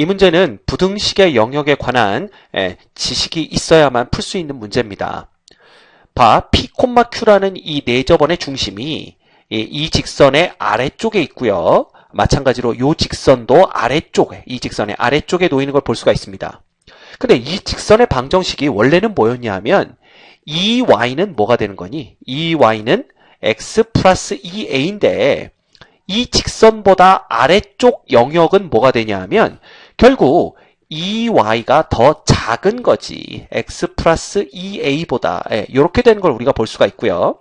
이 문제는 부등식의 영역에 관한 예, 지식이 있어야만 풀 수 있는 문제입니다. 봐, P, Q라는 이 네저번의 중심이 이 직선의 아래쪽에 있고요. 마찬가지로 이 직선도 아래쪽에, 이 직선의 아래쪽에 놓이는 걸 볼 수가 있습니다. 근데 이 직선의 방정식이 원래는 뭐였냐 하면 2y는 뭐가 되는 거니? 2y는 x 플러스 2a인데 이 직선보다 아래쪽 영역은 뭐가 되냐 하면 결국 2y가 더 작은 거지. x 플러스 2a보다 예, 이렇게 되는 걸 우리가 볼 수가 있고요.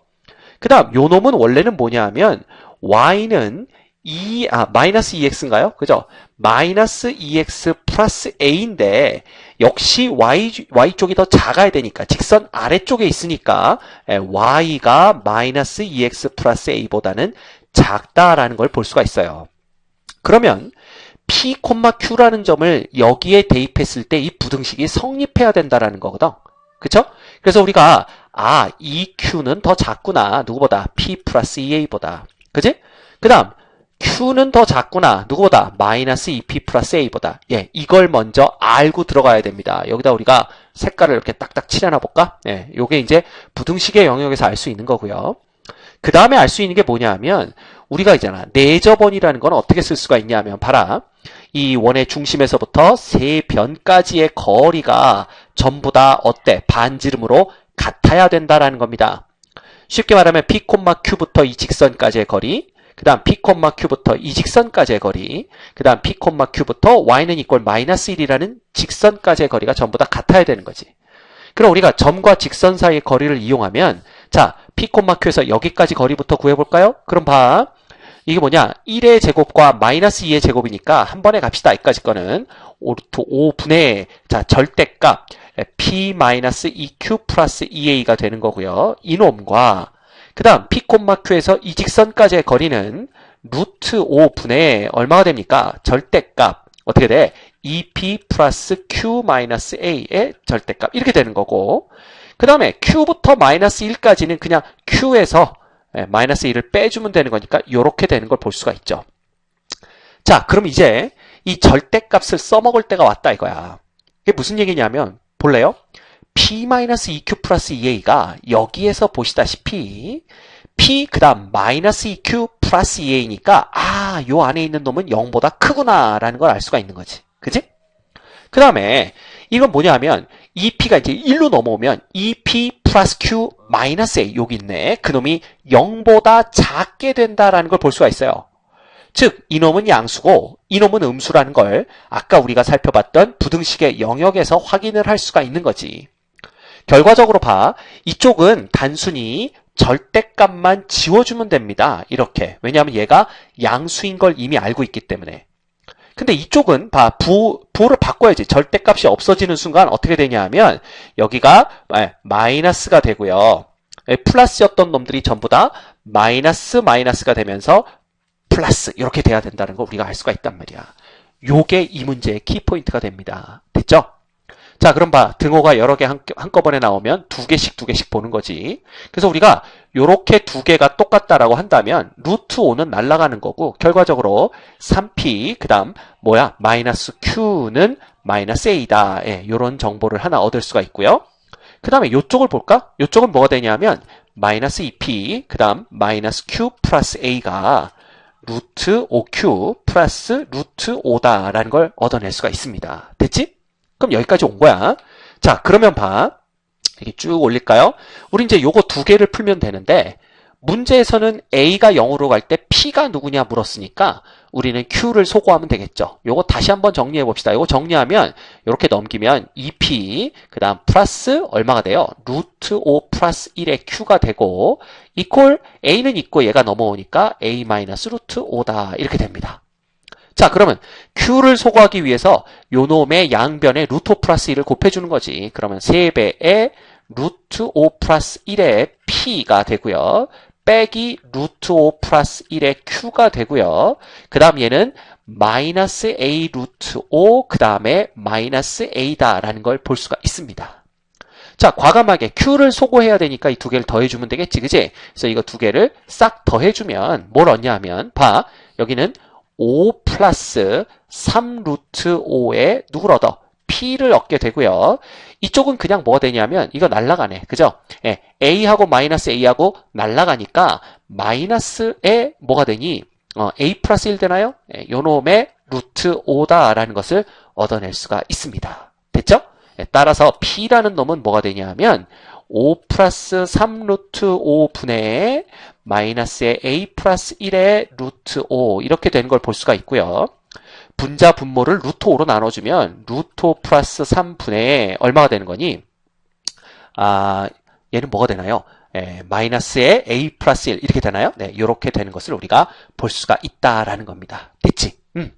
그 다음 요 놈은 원래는 뭐냐 하면 y는 2, 아, 마이너스 2x인가요? 그죠? 마이너스 2x 플러스 a인데 역시 y, y쪽이 더 작아야 되니까 직선 아래쪽에 있으니까 예, y가 마이너스 2x 플러스 a보다는 작다라는 걸 볼 수가 있어요. 그러면 p, q라는 점을 여기에 대입했을 때 이 부등식이 성립해야 된다라는 거거든. 그쵸? 그래서 우리가 아, 이 q는 더 작구나. 누구보다 p 플러스 2a보다. 그지? 그 다음 Q는 더 작구나. 누구보다? 마이너스 2P 플러스 A보다. 예, 이걸 먼저 알고 들어가야 됩니다. 여기다 우리가 색깔을 이렇게 딱딱 칠해놔 볼까? 예, 요게 이제 부등식의 영역에서 알 수 있는 거고요. 그 다음에 알 수 있는 게 뭐냐 하면 우리가 있잖아. 내저번이라는 건 어떻게 쓸 수가 있냐 하면 봐라. 이 원의 중심에서부터 세 변까지의 거리가 전부 다 어때? 반지름으로 같아야 된다라는 겁니다. 쉽게 말하면 P, Q부터 이 직선까지의 거리 그 다음 P, Q부터 이 직선까지의 거리, 그 다음 P, Q부터 y는 이꼴 마이너스 1이라는 직선까지의 거리가 전부 다 같아야 되는 거지. 그럼 우리가 점과 직선 사이의 거리를 이용하면 자, P, Q에서 여기까지 거리부터 구해볼까요? 그럼 봐. 이게 뭐냐? 1의 제곱과 마이너스 2의 제곱이니까 한 번에 갑시다. 여기까지 거는 5, 5분의 자 절대값 P-2Q 플러스 2A가 되는 거고요. 이놈과 그 다음 P, Q에서 이 직선까지의 거리는 루트 5분의 얼마가 됩니까? 절대값 어떻게 돼? 2P 플러스 Q 마이너스 A의 절대값 이렇게 되는 거고 그 다음에 Q부터 마이너스 1까지는 그냥 Q에서 예, 마이너스 1을 빼주면 되는 거니까 이렇게 되는 걸 볼 수가 있죠. 자, 그럼 이제 이 절대값을 써먹을 때가 왔다 이거야. 이게 무슨 얘기냐면 볼래요? P-2Q 플러스 2A가 여기에서 보시다시피 P 그 다음 마이너스 2Q 플러스 2A니까 아, 요 안에 있는 놈은 0보다 크구나 라는 걸 알 수가 있는 거지. 그지? 그 다음에 이건 뭐냐 하면 2P가 이제 1로 넘어오면 2P 플러스 Q 마이너스 A 여기 있네. 그놈이 0보다 작게 된다라는 걸 볼 수가 있어요. 즉 이놈은 양수고 이놈은 음수라는 걸 아까 우리가 살펴봤던 부등식의 영역에서 확인을 할 수가 있는 거지. 결과적으로 봐. 이쪽은 단순히 절대값만 지워주면 됩니다. 이렇게. 왜냐하면 얘가 양수인 걸 이미 알고 있기 때문에. 근데 이쪽은 봐. 부, 부호를 바꿔야지. 절대값이 없어지는 순간 어떻게 되냐 하면 여기가 예, 마이너스가 되고요. 예, 플러스였던 놈들이 전부 다 마이너스 마이너스가 되면서 플러스 이렇게 돼야 된다는 걸 우리가 알 수가 있단 말이야. 요게 이 문제의 키포인트가 됩니다. 됐죠? 자, 그럼 봐. 등호가 여러 개 한, 한꺼번에 나오면 두 개씩 두 개씩 보는 거지. 그래서 우리가 요렇게 두 개가 똑같다라고 한다면 루트 5는 날아가는 거고 결과적으로 3p 그 다음 뭐야? 마이너스 q는 마이너스 a다. 예, 요런 정보를 하나 얻을 수가 있고요. 그 다음에 요쪽을 볼까? 요쪽은 뭐가 되냐면 마이너스 2p 그 다음 마이너스 q 플러스 a가 루트 5q 플러스 루트 5다라는 걸 얻어낼 수가 있습니다. 됐지? 그럼 여기까지 온 거야. 자, 그러면 봐. 이렇게 쭉 올릴까요? 우리 이제 요거 두 개를 풀면 되는데 문제에서는 A가 0으로 갈 때 P가 누구냐 물었으니까 우리는 Q를 소거하면 되겠죠. 요거 다시 한번 정리해 봅시다. 요거 정리하면 이렇게 넘기면 2P 그 다음 플러스 얼마가 돼요? 루트 5 플러스 1의 Q가 되고 이퀄 A는 있고 얘가 넘어오니까 A 마이너스 루트 5다 이렇게 됩니다. 자 그러면 Q를 소거하기 위해서 요 놈의 양변에 루트 5 플러스 1을 곱해주는 거지. 그러면 3배의 루트 5 플러스 1의 P가 되고요. 빼기 루트 5 플러스 1의 Q가 되고요. 그 다음 얘는 마이너스 A 루트 5, 그 다음에 마이너스 A다라는 걸 볼 수가 있습니다. 자, 과감하게 Q를 소거해야 되니까 이 두 개를 더해주면 되겠지, 그지? 그래서 이거 두 개를 싹 더해주면 뭘 얻냐 하면, 봐. 여기는 5 플러스 3 루트 5에 누굴 얻어? P를 얻게 되고요. 이쪽은 그냥 뭐가 되냐면 이거 날라가네. 그죠? 예, A하고 마이너스 A하고 날라가니까 마이너스에 뭐가 되니? 어, A 플러스 1 되나요? 예, 요 놈의 루트 5다라는 것을 얻어낼 수가 있습니다. 됐죠? 예, 따라서 P라는 놈은 뭐가 되냐면 5 플러스 3 루트 5분의 마이너스의 A 플러스 1의 루트 5 이렇게 되는 걸 볼 수가 있고요. 분자 분모를 루트 5로 나눠주면 루트 5 플러스 3분의 얼마가 되는 거니? 아, 얘는 뭐가 되나요? 예, 마이너스의 a 플러스 1 이렇게 되나요? 네, 이렇게 되는 것을 우리가 볼 수가 있다라는 겁니다. 됐지? 음.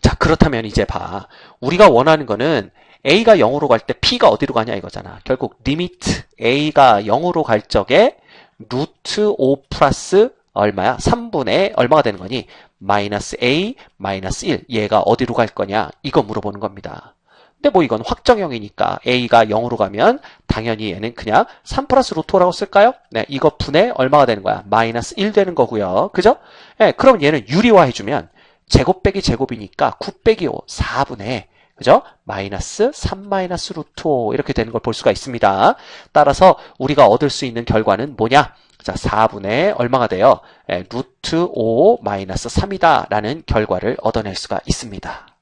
자, 그렇다면 이제 봐. 우리가 원하는 거는 a가 0으로 갈 때 p가 어디로 가냐 이거잖아. 결국 리미트 a가 0으로 갈 적에 루트 5 플러스 얼마야? 3분의 얼마가 되는 거니? 마이너스 a 마이너스 1 얘가 어디로 갈 거냐? 이거 물어보는 겁니다. 근데 뭐 이건 확정형이니까 a가 0으로 가면 당연히 얘는 그냥 3 플러스 루트 5라고 쓸까요? 네, 이거 분의 얼마가 되는 거야? 마이너스 1 되는 거고요. 그죠? 네, 그럼 얘는 유리화 해주면 제곱 빼기 제곱이니까 9 빼기 5, 4분의 그죠? 마이너스 3 마이너스 루트 5 이렇게 되는 걸 볼 수가 있습니다. 따라서 우리가 얻을 수 있는 결과는 뭐냐? 자, 4분의 얼마가 돼요? 예, 루트 5 마이너스 3이다 라는 결과를 얻어낼 수가 있습니다.